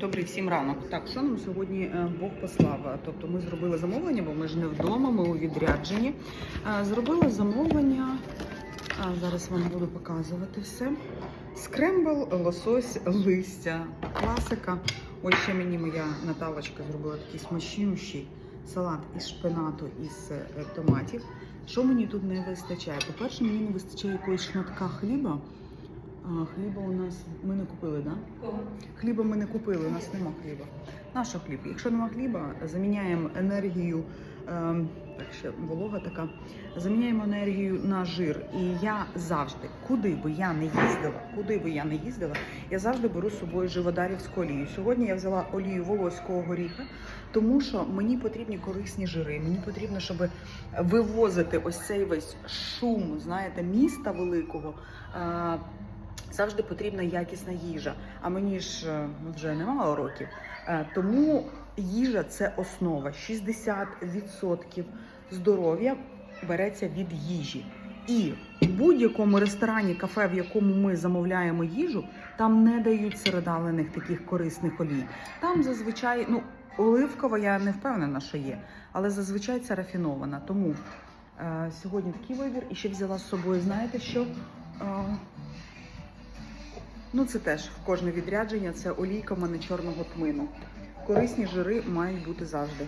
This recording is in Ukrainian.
Добрий всім ранок. Так, що нам сьогодні е, Бог послав? Тобто ми зробили замовлення, бо ми ж не вдома, ми у відрядженні. Е, Зробили замовлення. Зараз вам буду показувати все. Скрембл, лосось, листя, класика. Ось ще мені моя Наталочка зробила такий смачнющий салат із шпинату із е, томатів. Що мені тут не вистачає? По-перше, мені не вистачає якогось шматка хліба. А, хліба у нас ми не купили? Да? Хліба ми не купили, у нас нема хліба. Нащо хліб? Якщо нема хліба, заміняємо енергію, ем, так ще волога така, заміняємо енергію на жир. І я завжди, куди би я не їздила, куди би я не їздила, я завжди беру з собою живодарівську олію. Сьогодні я взяла олію волоського горіха, тому що мені потрібні корисні жири. Мені потрібно, щоб вивозити ось цей весь шум, знаєте, міста великого. Е, завжди потрібна якісна їжа. А мені ж е, вже немало років. Е, Тому їжа це основа. 60% здоров'я береться від їжі. І в будь-якому ресторані, кафе, в якому ми замовляємо їжу, там не дають середавлених таких корисних олій. Там зазвичай, ну, оливкова, я не впевнена, що є, але зазвичай це рафінована. Тому е, сьогодні такий вибір. І ще взяла з собою, знаєте що? Е, Ну, це теж в кожне відрядження це олійка в мене чорного тмину. Корисні жири мають бути завжди.